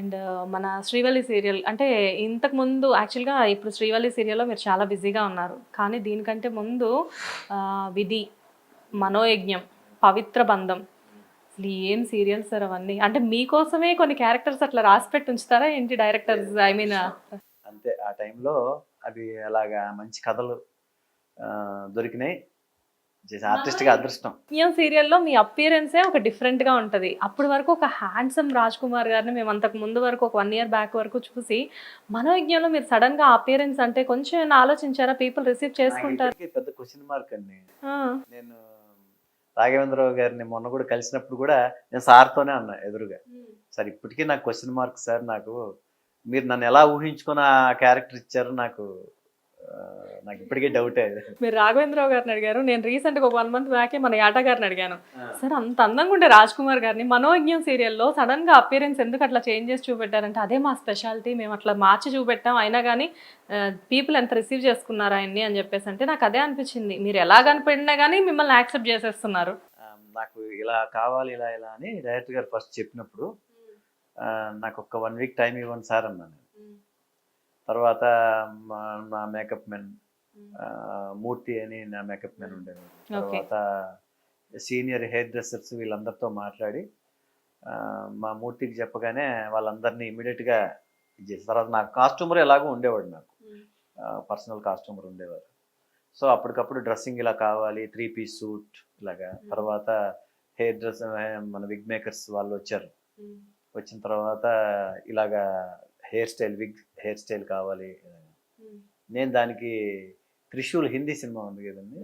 And మన Srivalli serial అంటే ఇంతకు ముందు యాక్చువల్గా ఇప్పుడు శ్రీవల్లి సీరియల్లో మీరు చాలా బిజీగా ఉన్నారు. కానీ దీనికంటే ముందు విధి మనోయజ్ఞం పవిత్ర బంధం. అసలు ఏం సీరియల్స్ సార్ అవన్నీ? అంటే మీకోసమే కొన్ని క్యారెక్టర్స్ అట్లా రాసి పెట్టి ఉంచుతారా ఏంటి డైరెక్టర్స్? ఐ మీన్ అంతే ఆ టైంలో అవి అలాగా మంచి కథలు దొరికినాయి. చేసే ఆర్టిస్ట్గా అదృష్టం. యజ్ఞం సీరియల్లో మీ అపియరెన్సే ఒక డిఫరెంట్గా ఉంటుంది. అప్పటి వరకు ఒక హ్యాండ్సమ్ రాజ్ కుమార్ గారిని మేము అంతకు ముందు వరకు ఒక వన్ ఇయర్ బ్యాక్ వరకు చూసి మనోయజ్ఞంలో మీరు సడన్గా అపియరెన్స్ అంటే కొంచెం ఆలోచించారా? పీపుల్ రిసీవ్ చేసుకుంటారు. పెద్ద క్వశ్చన్ మార్క్ అండి. నేను రాఘవేంద్రరావు గారిని మొన్న కూడా కలిసినప్పుడు కూడా నేను సార్తోనే అన్నా ఎదురుగా. సార్ ఇప్పటికీ నాకు క్వశ్చన్ మార్క్ సార్ నాకు మీరు నన్ను ఎలా ఊహించుకుని ఆ క్యారెక్టర్ ఇచ్చారు నాకు నాకు ఇప్పటికీ డౌటే మీరు రాఘవేంద్రరావు గారిని అడిగారు. నేను రీసెంట్గా ఒక వన్ మంత్ బ్యాకే మన యాటా గారిని అడిగాను. సార్ అంత అందంగా ఉండే రాజ్ కుమార్ గారిని మనోయజ్ఞం సీరియల్లో సడన్గా అపియరెన్స్ ఎందుకు అట్లా చేంజ్ చేసి చూపెట్టారంటే అదే మా స్పెషాలిటీ మేము అట్లా మార్చి చూపెట్టాం. అయినా కానీ పీపుల్ ఎంత రిసీవ్ చేసుకున్నారు ఆయన్ని అని చెప్పేసి అంటే నాకు అదే అనిపించింది. మీరు ఎలా కనిపెట్టినా కానీ మిమ్మల్ని యాక్సెప్ట్ చేసేస్తున్నారు. నాకు ఇలా కావాలి ఇలా ఇలా అని డైరెక్టర్ గారు ఫస్ట్ చెప్పినప్పుడు నాకు ఒక వన్ వీక్ టైం ఇవ్వండి సార్ అన్నాను. తర్వాత మా మా మేకప్ మెన్ మూర్తి అని నా మేకప్ మెన్ ఉండేది Okay. తర్వాత సీనియర్ హెయిర్ డ్రెస్సర్స్ వీళ్ళందరితో మాట్లాడి మా మూర్తికి చెప్పగానే వాళ్ళందరినీ ఇమీడియట్గా చేసిన తర్వాత నాకు కాస్ట్యూమర్ ఎలాగో ఉండేవాడు నాకు. పర్సనల్ కాస్ట్యూమర్ ఉండేవారు సో అప్పటికప్పుడు డ్రెస్సింగ్ ఇలా కావాలి త్రీ పీస్ సూట్ ఇలాగా. తర్వాత హెయిర్ డ్రెస్ మన విగ్ మేకర్స్ వాళ్ళు వచ్చారు. వచ్చిన తర్వాత ఇలాగా hair style wig hair style కావాలి. నేను దానికి త్రిశూల్ హిందీ సినిమా ఉంది కదండి.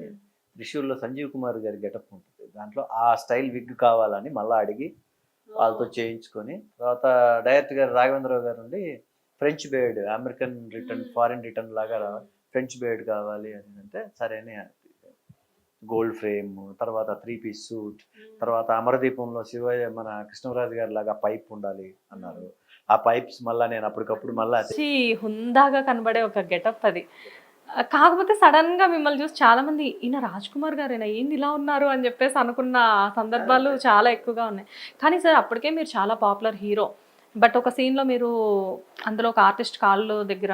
త్రిశూల్లో సంజీవ్ కుమార్ గారి గెటప్ ఉంటుంది. దాంట్లో ఆ స్టైల్ విగ్ కావాలని మళ్ళీ అడిగి వాళ్ళతో చేయించుకొని తర్వాత డైరెక్ట్ గారు రాఘవేంద్రరావు గారు నుండి French beard American return Hmm. Foreign return లాగా ఫ్రెంచ్ బేర్డ్ కావాలి అని అంటే సరే అని గోల్డ్ ఫ్రేమ్ తర్వాత త్రీ పీస్ సూట్ తర్వాత అమరదీపంలో శివయ్య మన కృష్ణరాజు గారి లాగా పైప్ ఉండాలి అన్నారు. ఆ పైప్స్ మళ్ళా నేను అప్పటికప్పుడు మళ్ళా హుందాగా కనబడే ఒక గెటప్ అది. కాకపోతే సడన్గా మిమ్మల్ని చూసి చాలా మంది ఈయన రాజ్ కుమార్ గారేనా? ఏంది ఇలా ఉన్నారు? అని చెప్పేసి అనుకున్న సందర్భాలు చాలా ఎక్కువగా ఉన్నాయి. కానీ సార్ అప్పటికే మీరు చాలా పాపులర్ హీరో. బట్ ఒక scene లో మీరు అందులో ఒక ఆర్టిస్ట్ కాళ్ళు దగ్గర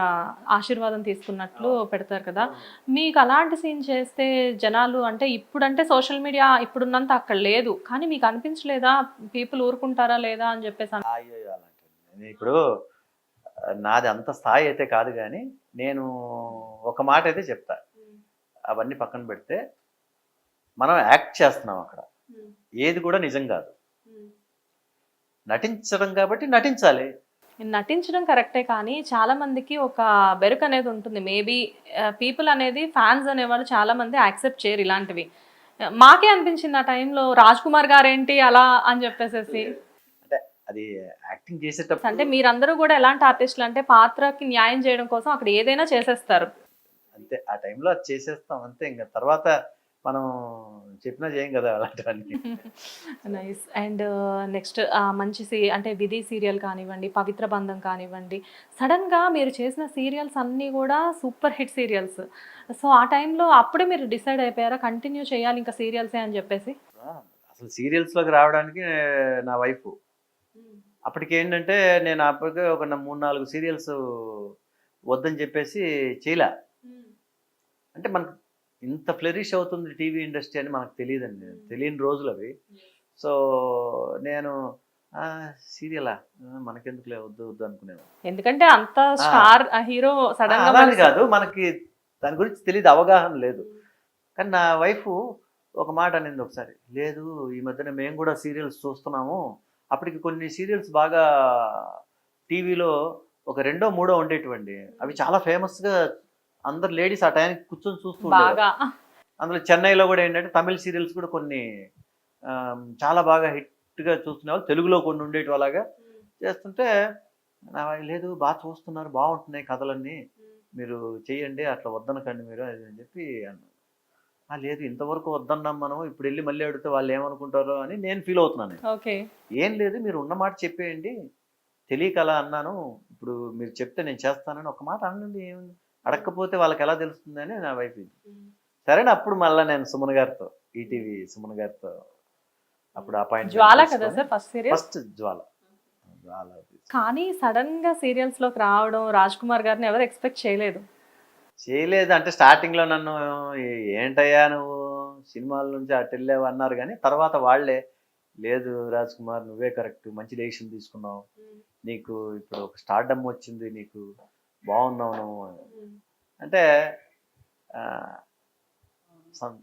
ఆశీర్వాదం తీసుకున్నట్లు పెడతారు కదా. మీకు అలాంటి సీన్ చేస్తే జనాలు అంటే ఇప్పుడంటే సోషల్ మీడియా ఇప్పుడున్నంత అక్కడ లేదు. కానీ మీకు అనిపించలేదా? పీపుల్ ఊరుకుంటారా లేదా అని చెప్పేసి ఇప్పుడు నాది అంత స్థాయి అయితే కాదు కానీ నేను ఒక మాట అయితే చెప్తా. అవన్నీ పక్కన పెడితే మనం యాక్ట్ చేస్తున్నాం అక్కడ. ఏది కూడా నిజం కాదు. నటించడం కాబట్టి నటించాలి. నటించడం కరెక్టే కానీ చాలా మందికి ఒక బెరుకు అనేది ఉంటుంది. మేబీ పీపుల్ అనేది ఫ్యాన్స్ అనేవాళ్ళు చాలా మంది యాక్సెప్ట్ చేయరు ఇలాంటివి. మాకే అనిపించింది ఆ టైంలో రాజ్ కుమార్ గారు ఏంటి అలా అని చెప్పేసేసి. అది యాక్టింగ్ చేసేటప్పుడు అంటే మీరందరూ కూడా ఎలాంటి ఆర్టిస్టులు అంటే పాత్రకి న్యాయం చేయడం కోసం అక్కడ ఏదైనా చేసేస్తారు. అంతే ఆ టైంలో అది చేసేస్తాం అంతే. ఇంకా తర్వాత మనం చెప్పినా చేయం కదా అలాంటివన్నీ. నైస్ అండ్ నెక్స్ట్ మంచి సీ అంటే విధి సీరియల్ కానివ్వండి పవిత్ర బంధం కానివ్వండి సడన్గా మీరు చేసిన సీరియల్స్ అన్నీ కూడా సూపర్ హిట్ సీరియల్స్. సో ఆ టైంలో అప్పుడే మీరు డిసైడ్ అయిపోయారా కంటిన్యూ చేయాలి ఇంకా సీరియల్సే అని చెప్పేసి? అసలు సీరియల్స్లోకి రావడానికి నా వైఫ్. అప్పటికి ఏంటంటే నేను అప్పటికే ఒక మూడు నాలుగు సీరియల్స్ వద్దని చెప్పేసి చేయలే. అంటే మనకు ఇంత ఫ్లరిష్ అవుతుంది టీవీ ఇండస్ట్రీ అని మనకు తెలియదండి. తెలియని రోజులు అవి. సో నేను సీరియలా? మనకెందుకులే వద్దు వద్దు అనుకునేవాడు ఎందుకంటే అంత స్టార్ హీరో సడన్గా కాదు మనకి దాని గురించి తెలియదు అవగాహన లేదు. కానీ నా వైఫ్ ఒక మాట అనింది ఒకసారి. లేదు ఈ మధ్యన మేము కూడా సీరియల్స్ చూస్తున్నాము. అప్పటికి కొన్ని సీరియల్స్ బాగా టీవీలో ఒక రెండో మూడో ఉండేటువంటి అవి చాలా ఫేమస్గా అందరు లేడీస్ ఆ టైంకి కూర్చొని చూస్తూ అందులో చెన్నైలో కూడా ఏంటంటే తమిళ సీరియల్స్ కూడా కొన్ని చాలా బాగా హిట్గా చూస్తున్న వాళ్ళు తెలుగులో కొన్ని ఉండేటి అలాగా చేస్తుంటే లేదు బాగా చూస్తున్నారు బాగుంటున్నాయి కథలన్నీ. మీరు చేయండి అట్లా వద్దనకండి మీరు అది అని చెప్పి అన్నాను. "ఆ, లేదు ఇంతవరకు వద్దన్నాం మనం ఇప్పుడు వెళ్ళి మళ్ళీ అడిగితే వాళ్ళు ఏమనుకుంటారో అని నేను ఫీల్ అవుతున్నాను ఓకే. ఏం లేదు మీరు ఉన్న మాట చెప్పేయండి. తెలియక అలా అన్నాను. ఇప్పుడు మీరు చెప్తే నేను చేస్తానని ఒక మాట అనండి ఏముంది అడగకపోతే వాళ్ళకి ఎలా తెలుస్తుందని నా వైఫ్ ఇది. సరే అప్పుడు మళ్ళీ నేను సుమన్ గారితో ఈటీవీ సుమన్ గారితో అప్పుడు అపాయింట్ జ్వాల కదా sir first serial first Jwala. Jwala కానీ సడన్గా సీరియల్స్లోకి రావడం రాజ్ కుమార్ గారిని ఎవరు ఎక్స్పెక్ట్ చేయలేదు. చేయలేదు. అంటే స్టార్టింగ్లో నన్ను "ఏ- ఏంటయ్యా నువ్వు? సినిమాల నుంచి అటు వెళ్ళావు అన్నారు కానీ తర్వాత వాళ్ళే లేదు రాజ్ కుమార్ నువ్వే కరెక్ట్ మంచి డెసిషన్ తీసుకున్నావు. నీకు ఇప్పుడు ఒక స్టార్డమ్ వచ్చింది నీకు బాగున్నావు నువ్వు. అంటే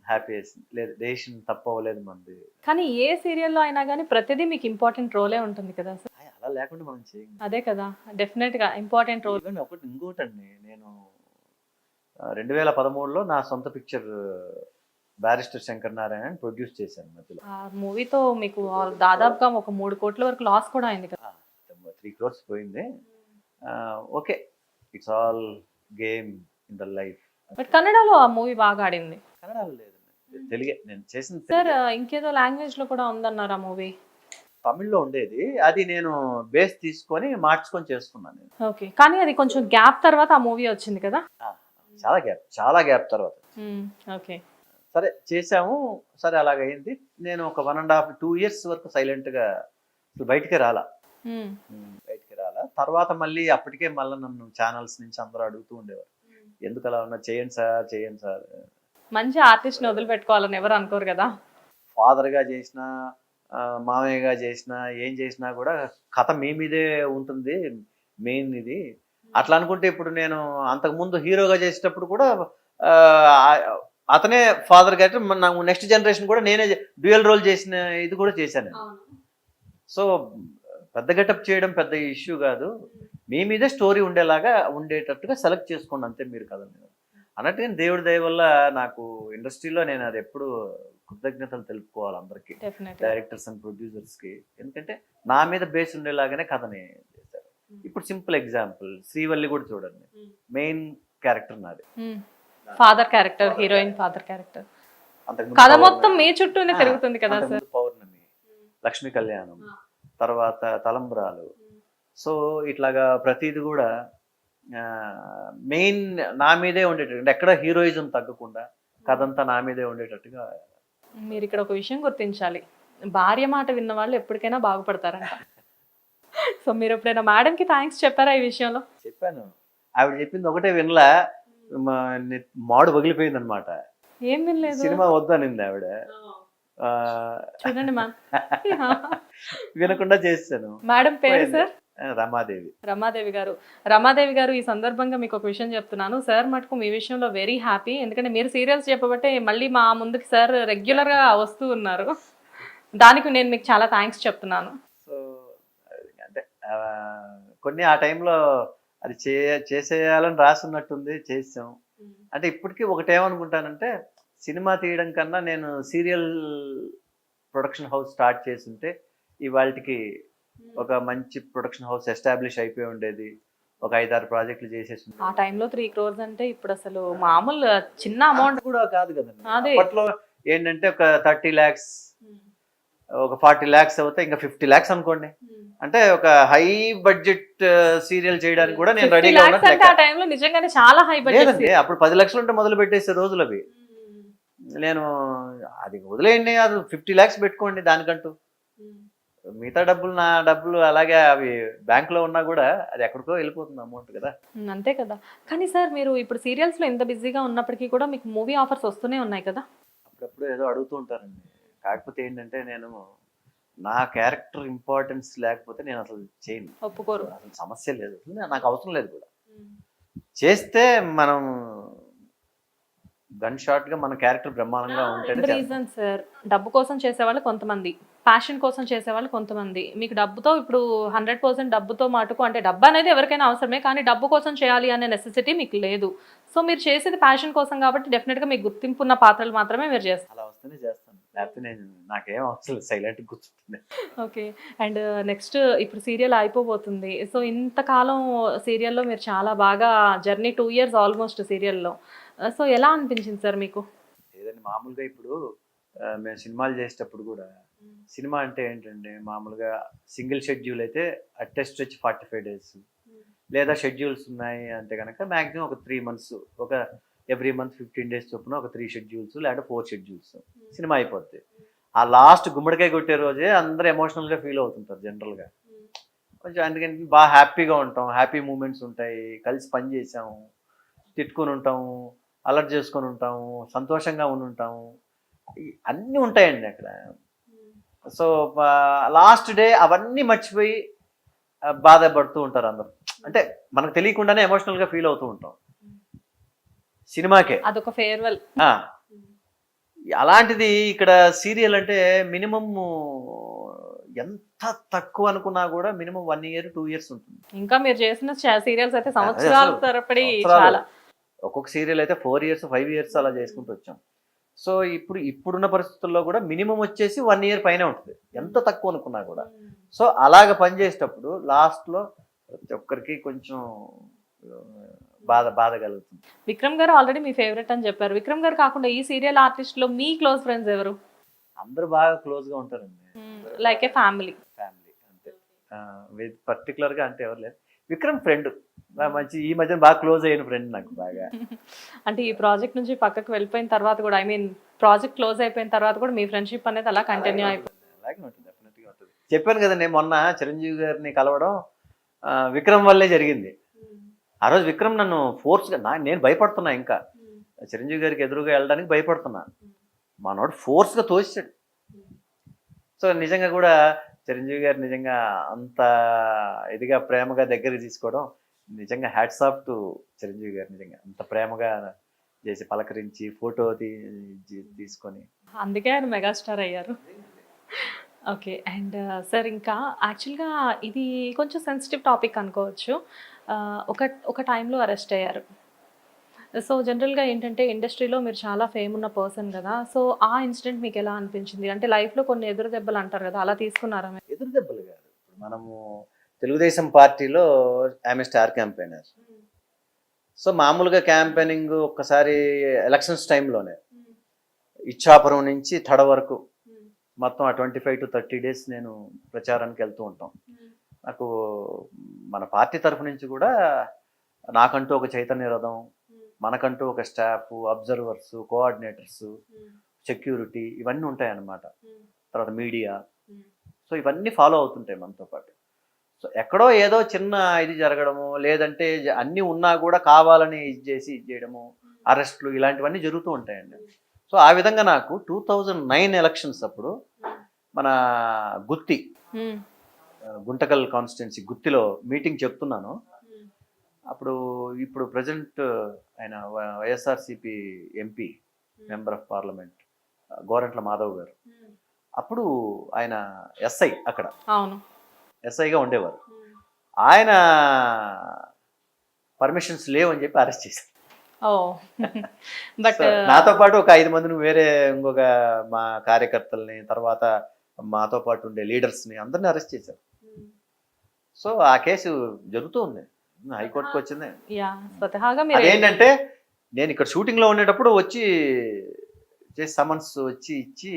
హ్యాపీ లేదు డెసిషన్ తప్పవలేదు మనది. కానీ ఏ సీరియల్లో అయినా కానీ ప్రతిదీ మీకు ఇంపార్టెంట్ రోలే ఉంటుంది కదా సార్. అలా లేకుండా మనం చేయం. అదే కదా డెఫినెట్గా ఇంపార్టెంట్ రోల్ ఒకటి ఇంకోటండి నేను రెండు వేల పదమూడులో నా సొంత picture barrister Shankar Narayan produce చేశాను మధ్యలో. ఆ మూవీతో మీకు దాదాపుగా ఒక మూడు కోట్ల వరకు లాస్ కూడా అయింది కదా? త్రీ క్రోర్స్ పోయింది. Okay it's all game in the life. But కన్నడలో ఆ మూవీ బాగా ఆడింది. కన్నడలో లేదండి తెలుగే నేను చేసిన సార్. ఇంకేదో లాంగ్వేజ్లో కూడా ఉందన్నారు ఆ మూవీ? తమిళ్ళో ఉండేది అది నేను బేస్ తీసుకొని మార్చుకొని చేసుకున్నాను నేను. ఓకే కానీ అది కొంచెం గ్యాప్ తర్వాత ఆ మూవీ వచ్చింది కదా? చాలా గ్యాప్ చాలా గ్యాప్ తర్వాత. ఓకే. సరే చేసాము సరే అలాగైంది నేను ఒక one and half two years వరకు సైలెంట్గా అసలు బయటికి రాలా. బయటికి రాలా. తర్వాత మళ్ళీ అప్పటికే మళ్ళీ నన్ను ఛానల్స్ నుంచి అందరూ అడుగుతూ ఉండేవారు. ఎందుకు అలా ఉన్నా చేయండి సార్ చేయండి సార్. మంచి ఆర్టిస్ట్ని వదిలిపెట్టుకోవాలని ఎవరు అనుకోరు కదా. ఫాదర్గా చేసిన మామయ్యగా చేసిన ఏం చేసినా కూడా కథ మీ మీదే ఉంటుంది. మెయిన్ ఇది. అట్లా అనుకుంటే ఇప్పుడు నేను అంతకుముందు హీరోగా చేసేటప్పుడు కూడా అతనే ఫాదర్ గారి నాకు నెక్స్ట్ జనరేషన్ కూడా నేనే డ్యూయల్ రోల్ చేసిన ఇది కూడా చేశాను. సో పెద్ద గెటప్ చేయడం పెద్ద ఇష్యూ కాదు. మీ మీదే స్టోరీ ఉండేలాగా ఉండేటట్టుగా సెలెక్ట్ చేసుకోండి అంతే మీరు కదండి అన్నట్టుగా దేవుడి దయ వల్ల నాకు ఇండస్ట్రీలో నేను అది ఎప్పుడు కృతజ్ఞతలు తెలుపుకోవాలి అందరికీ. డైరెక్టర్స్ అండ్ ప్రొడ్యూసర్స్కి. ఎందుకంటే నా మీద బేస్ ఉండేలాగానే కథని ఇప్పుడు సింపుల్ ఎగ్జాంపుల్ శ్రీవల్లి కూడా చూడండి. మెయిన్ క్యారెక్టర్ నాది. Father character heroine father character. కథ మొత్తం మీ చుట్టూనే తిరుగుతుంది కదా సార్? పౌర్ణమి లక్ష్మీ కళ్యాణం తర్వాత తలంబ్రాలు. సో ఇట్లాగా ప్రతిది కూడా మెయిన్ నా మీదే ఉండేటట్టు ఎక్కడ హీరోయిజం తగ్గకుండా కథ అంతా నా మీదే ఉండేటట్టుగా మీరు ఇక్కడ ఒక విషయం గుర్తించాలి. భార్య మాట విన్న వాళ్ళు ఎప్పటికైనా బాగుపడతారంట. సో మీరు ఎప్పుడైనా మేడం కి థ్యాంక్స్ చెప్పారా ఈ విషయంలో? చెప్పాను. ఆవిడ చెప్పింది ఒకటే వినలా. మాడు పగిలిపోయింది అనమాట ఏం వినలేదు? సినిమా వద్దనింది ఆవిడ. ఆ, చూడండి మ్యామ్ వినకుండా చేశాను మేడం పేరు సార్? రమాదేవి. రమాదేవి గారు. రమాదేవి గారు ఈ సందర్భంగా మీకు ఒక విషయం చెప్తున్నాను. సార్ మటుకు మీ విషయంలో వెరీ హ్యాపీ ఎందుకంటే మీరు సీరియల్స్ చెప్పబట్టే మళ్ళీ మా ముందుకి సార్ రెగ్యులర్గా వస్తూ ఉన్నారు. దానికి నేను మీకు చాలా థ్యాంక్స్ చెప్తున్నాను. కొన్ని ఆ టైంలో అది చే చేసేయాలని రాసున్నట్టుంది చేసాం అంటే ఇప్పటికీ ఒకటేమనుకుంటానంటే సినిమా తీయడం కన్నా నేను సీరియల్ ప్రొడక్షన్ హౌస్ స్టార్ట్ చేస్తుంటే ఇవాళకి ఒక మంచి ప్రొడక్షన్ హౌస్ ఎస్టాబ్లిష్ అయిపోయి ఉండేది ఒక ఐదారు ప్రాజెక్టులు చేసేసి. ఆ టైంలో త్రీ క్రోర్స్ అంటే ఇప్పుడు అసలు మామూలు చిన్న అమౌంట్ కూడా కాదు కదండి అదే. అప్పట్లో ఏంటంటే ఒక థర్టీ ల్యాక్స్ ఒక ఫార్టీ ల్యాక్స్ అవుతే ఇంకా ఫిఫ్టీ ల్యాక్స్ అనుకోండి. అంటే ఒక హై బడ్జెట్ సీరియల్ చేయడానికి కూడా నేను రెడీగా నిజంగానే చాలా హై లేదండి అప్పుడు పది లక్షలు ఉంటే మొదలు పెట్టేసే రోజులు అవి. నేను అది వదిలేయండి అది ఫిఫ్టీ ల్యాక్స్ పెట్టుకోండి దానికంటూ. మిగతా డబ్బులు నా డబ్బులు అలాగే అవి బ్యాంక్లో ఉన్నా కూడా అది ఎక్కడికో వెళ్ళిపోతుంది అమౌంట్ కదా. అంతే కదా. కానీ సార్ మీరు ఇప్పుడు సీరియల్స్లో ఎంత బిజీగా ఉన్నప్పటికీ కూడా మీకు మూవీ ఆఫర్స్ వస్తూనే ఉన్నాయి కదా? అప్పుడప్పుడు ఏదో అడుగుతూ ఉంటారండి. కాకపోతే ఏంటంటే నేను నా క్యారెక్టర్ ఇంపార్టెన్స్ లేకపోతే నేను అసలు చేయను. ఒప్పుకోరు. అసలు సమస్య లేదు. నాకు అవసరం లేదు కూడా. చేస్తే మనం గన్ షాట్గా మన క్యారెక్టర్ బ్రహ్మాండంగా చేస్తాం. రీజన్ సార్ డబ్బు కోసం చేసేవాళ్ళు కొంతమంది. ప్యాషన్ కోసం చేసేవాళ్ళు కొంతమంది. మీకు డబ్బుతో ఇప్పుడు హండ్రెడ్ పర్సెంట్ డబ్బుతో మటుకు అంటే డబ్బు అనేది ఎవరికైనా అవసరమే కానీ డబ్బు కోసం చేయాలి అనే నెసెసిటీ మీకు లేదు. సో మీరు చేసేది ప్యాషన్ కోసం కాబట్టి డెఫినెట్గా మీకు గుర్తింపు ఉన్న పాత్రలు మాత్రమే మీరు చేస్తారు. అలా వస్తేనే చేస్తాను. లేకపోతే నేను నాకేం అవసరం సైలెంట్ కూర్చుంటుంది. ఓకే. అండ్ నెక్స్ట్ ఇప్పుడు సీరియల్ అయిపోబోతుంది. సో ఇంతకాలం సీరియల్లో మీరు చాలా బాగా జర్నీ టూ ఇయర్స్ ఆల్మోస్ట్ సీరియల్లో. సో ఎలా అనిపించింది సార్ మీకు? ఏదండి మామూలుగా ఇప్పుడు మేము సినిమాలు చేసేటప్పుడు కూడా సినిమా అంటే ఏంటంటే మామూలుగా సింగిల్ షెడ్యూల్ అయితే టెస్ట్ వచ్చి ఫార్టీ ఫైవ్ డేస్. లేదా షెడ్యూల్స్ ఉన్నాయి అంటే కనుక మ్యాక్సిమం ఒక త్రీ మంత్స్ ఒక ఎవ్రీ మంత్ ఫిఫ్టీన్ డేస్ చొప్పున ఒక త్రీ షెడ్యూల్స్ లేదంటే ఫోర్ షెడ్యూల్స్ సినిమా అయిపోద్ది. ఆ లాస్ట్ గుమ్మడికాయ కొట్టే రోజే అందరూ ఎమోషనల్గా ఫీల్ అవుతుంటారు జనరల్గా కొంచెం అందుకని బాగా హ్యాపీగా ఉంటాం. హ్యాపీ మూమెంట్స్ ఉంటాయి. కలిసి పని చేసాము తిట్టుకొని ఉంటాము అలర్ట్ చేసుకొని ఉంటాము సంతోషంగా ఉండి ఉంటాము అన్నీ ఉంటాయండి అక్కడ. సో లాస్ట్ డే అవన్నీ మర్చిపోయి బాధపడుతూ ఉంటారు అందరూ. అంటే మనకు తెలియకుండానే ఎమోషనల్గా ఫీల్ అవుతూ ఉంటాం. సినిమాకే. అదొక ఫేర్వెల్. అలాంటిది ఇక్కడ సీరియల్ అంటే మినిమం ఎంత తక్కువ అనుకున్నా కూడా minimum one year two years ఉంటుంది. ఇంకా మీరు చేసిన సీరియల్స్ అయితే సంవత్సరాల తరపడి. చాలా. ఒక్కొక్క సీరియల్ అయితే ఫోర్ ఇయర్స్ ఫైవ్ ఇయర్స్ అలా చేసుకుంటూ వచ్చాం. సో ఇప్పుడు ఇప్పుడున్న పరిస్థితుల్లో కూడా మినిమం వచ్చేసి వన్ ఇయర్ పైన ఉంటుంది. ఎంత తక్కువ అనుకున్నా కూడా. సో అలాగ పనిచేసేటప్పుడు లాస్ట్లో ప్రతి ఒక్కరికి కొంచెం బాధ బాధ కలుగుతుంది. విక్రమ్ గారు ఆల్రెడీ మీ ఫేవరెట్ అని చెప్పారు. విక్రమ్ గారు కాకుండా ఈ సీరియల్ ఆర్టిస్ట్లో మీ క్లోజ్ ఫ్రెండ్స్ ఎవరు? అందరూ బాగా క్లోజ్గా ఉంటారండి. లైక్ ఏ ఫ్యామిలీ ఫ్యామిలీ అంతే. విత్ పర్టికులర్గా అంటే ఎవరు లేరు. విక్రమ్ ఫ్రెండ్ మంచి ఈ మధ్య బాగా క్లోజ్ అయిన ఫ్రెండ్ నాకు బాగా. అంటే ఈ ప్రాజెక్ట్ నుంచి పక్కకు వెళ్ళిపోయిన తర్వాత కూడా ఐ మీన్ ప్రాజెక్ట్ క్లోజ్ అయిపోయిన తర్వాత కూడా మీ ఫ్రెండ్షిప్ అనేది అలా కంటిన్యూ అయిపోయింది అలాగే ఉంటుంది డెఫినెట్గా ఉంటుంది. చెప్పాను కదా నేను మొన్న చిరంజీవి గారిని కలవడం విక్రమ్ వల్లే జరిగింది. ఆ రోజు విక్రమ్ నన్ను ఫోర్స్గా నా నేను భయపడుతున్నా ఇంకా. చిరంజీవి గారికి ఎదురుగా వెళ్ళడానికి భయపడుతున్నా. మనోడు ఫోర్స్గా తోసాడు. సో నిజంగా కూడా చిరంజీవి గారు నిజంగా అంత ఇదిగా ప్రేమగా దగ్గరికి తీసుకోవడం నిజంగా హ్యాట్స్ ఆఫ్ టు చిరంజీవి గారు నిజంగా. అంత ప్రేమగా చేసి పలకరించి ఫోటో తీసుకొని. అందుకే ఆయన మెగాస్టార్ అయ్యారు. ఓకే. అండ్ సార్ ఇంకా యాక్చువల్గా ఇది కొంచెం సెన్సిటివ్ టాపిక్ అనుకోవచ్చు. ఒక ఒక టైంలో అరెస్ట్ అయ్యారు. సో జనరల్గా ఏంటంటే ఇండస్ట్రీలో మీరు చాలా ఫేమ్ ఉన్న పర్సన్ కదా. సో ఆ ఇన్సిడెంట్ మీకు ఎలా అనిపించింది? అంటే లైఫ్లో కొన్ని ఎదురు దెబ్బలు అంటారు కదా అలా తీసుకున్నారా? ఎదురు దెబ్బలు కాదు. మనము తెలుగుదేశం పార్టీలో ఆమె స్టార్ క్యాంపెయినర్. సో మామూలుగా క్యాంపెయినింగ్ ఒక్కసారి ఎలక్షన్స్ టైంలోనే. ఇచ్చాపురం నుంచి తడ వరకు మొత్తం ఆ twenty five to thirty days నేను ప్రచారానికి వెళ్తూ ఉంటాం. నాకు మన పార్టీ తరఫు నుంచి కూడా నాకంటూ ఒక చైతన్య రథం మనకంటూ ఒక స్టాఫ్ అబ్జర్వర్స్ కోఆర్డినేటర్స్ సెక్యూరిటీ ఇవన్నీ ఉంటాయి అన్నమాట తర్వాత మీడియా. సో ఇవన్నీ ఫాలో అవుతుంటాయి మనతో పాటు. సో ఎక్కడో ఏదో చిన్న ఇది జరగడము లేదంటే అన్నీ ఉన్నా కూడా కావాలని ఇది చేసి ఇది చేయడము అరెస్ట్లు ఇలాంటివన్నీ జరుగుతూ ఉంటాయండి. సో ఆ విధంగా నాకు టూ థౌజండ్ నైన్ ఎలక్షన్స్ అప్పుడు మన గుత్తి గుంటకల్ కాన్స్టిట్యున్సీ గుత్తిలో మీటింగ్ చెప్తున్నాను. అప్పుడు ఇప్పుడు ప్రజెంట్ ఆయన YSRCP MP member of parliament Gorantla Madhav గారు. అప్పుడు ఆయన ఎస్ఐ అక్కడ. అవును. ఎస్ఐగా ఉండేవారు. ఆయన పర్మిషన్స్ లేవని చెప్పి అరెస్ట్ చేశారు. నాతో పాటు ఒక ఐదు మందిని వేరే ఇంకొక మా కార్యకర్తల్ని తర్వాత మాతో పాటు ఉండే లీడర్స్ని అందరిని అరెస్ట్ చేశారు. సో ఆ కేసు జరుగుతూ ఉంది. హైకోర్టుకి వచ్చింది. యా స్వతహాగా మీరు అదేంటంటే నేను ఇక్కడ షూటింగ్లో ఉండేటప్పుడు వచ్చి చేసి సమన్స్ వచ్చి ఇచ్చి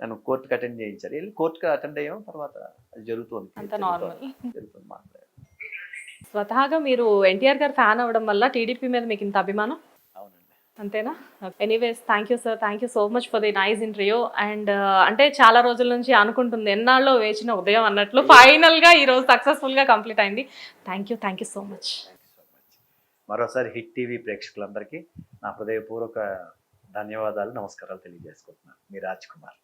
నన్ను కోర్టుకి అటెండ్ చేయించారు. వెళ్ళి కోర్టుకి అటెండ్ అయ్యాం. తర్వాత అది జరుగుతుంది మాట్లాడారు. స్వతహాగా మీరు ఎన్టీఆర్ గారు ఫ్యాన్ అవ్వడం వల్ల టీడీపీ మీద మీకు ఇంత అభిమానం? అంతేనా? Anyways thank you sir thank you so much for the nice interview and అంటే చాలా రోజుల నుంచి అనుకుంటుంది ఎన్నాళ్ళలో వేచిన ఉదయం అన్నట్లు ఫైనల్గా ఈరోజు సక్సెస్ఫుల్గా కంప్లీట్ అయింది. Thank you thank you so much thank you so much మరోసారి హిట్ టీవీ ప్రేక్షకులందరికీ నా హృదయపూర్వక ధన్యవాదాలు నమస్కారాలు తెలియజేసుకుంటున్నాను. మీ రాజ్ కుమార్.